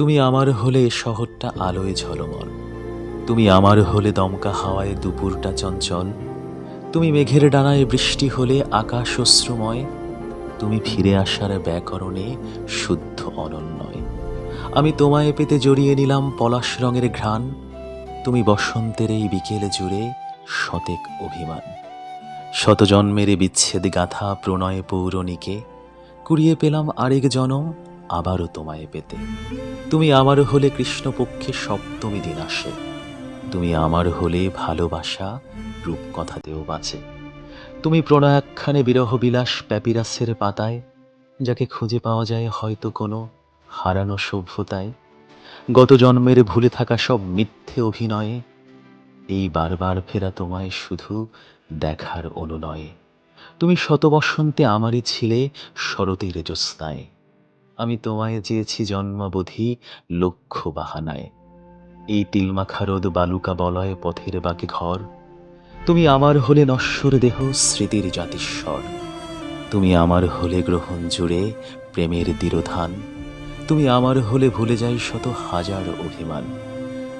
তুমি আমার হলে শহরটা আলোয় ঝলমল। তুমি আমার হলে দমকা হাওয়ায় দুপুরটা চঞ্চল। তুমি মেঘের ডানায় বৃষ্টি হলে আকাশ অশ্রুময়। তুমি ফিরে আসার ব্যাকরণে শুদ্ধ অনন্যয়। আমি তোমায় পেতে জড়িয়ে নিলাম পলাশ রঙের ঘ্রাণ। তুমি বসন্তের এই বিকেল জুড়ে শতেক অভিমান। শত জন্মের বিচ্ছেদ গাথা প্রণয় পৌরণীকে। কুড়িয়ে পেলাম আরেক জনম আবারও তোমায় পেতে। তুমি আমার হলে কৃষ্ণপক্ষে সপ্তমী দিন আসে। তুমি আমার হলে ভালোবাসা রূপকথাতেও বাঁচে। তুমি প্রণয়াখ্যানে বিরহ বিলাস প্যাপিরাসের পাতায়, যাকে খুঁজে পাওয়া যায় হয়তো কোনো হারানো সভ্যতায়। গত জন্মের ভুলে থাকা সব মিথ্যে অভিনয়ে, এই বারবার ফেরা তোমায় শুধু দেখার অনুনয়ে। তুমি শত বসন্তে আমারই ছিলে শরতের জ্যোৎস্নায়। আমি তোমায় চেয়েছি জন্মাবধি লক্ষ্য বাহানায়। এই তিলমাখারদ বালুকা বলয় পথের বাকি ঘর। তুমি আমার হলে নশ্বর দেহ স্মৃতির জাতিস্বর। তুমি আমার হলে গ্রহণ জুড়ে প্রেমের দৃঢ়ধান তুমি আমার হলে ভুলে যাই শত হাজার অভিমান।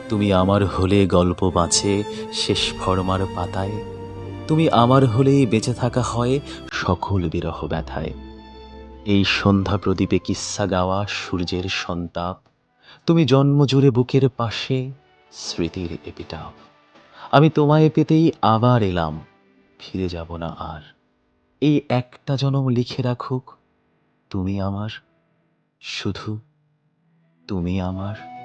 তুমি আমার হলে গল্প বাঁচে শেষ ফরমার পাতায়। তুমি আমার হলেই বেঁচে থাকা হয় সকল বিরহ ব্যথায়। এই সন্ধ্যা প্রদীপে কিস্সা গাওয়া সূর্যের সন্তাপ। তুমি জন্মজুড়ে বুকের পাশে স্মৃতির এপিটাপ আমি তোমায় পেতেই আবার এলাম, ফিরে যাব না আর। এই একটা জনম লিখে রাখুক, তুমি আমার, শুধু তুমি আমার।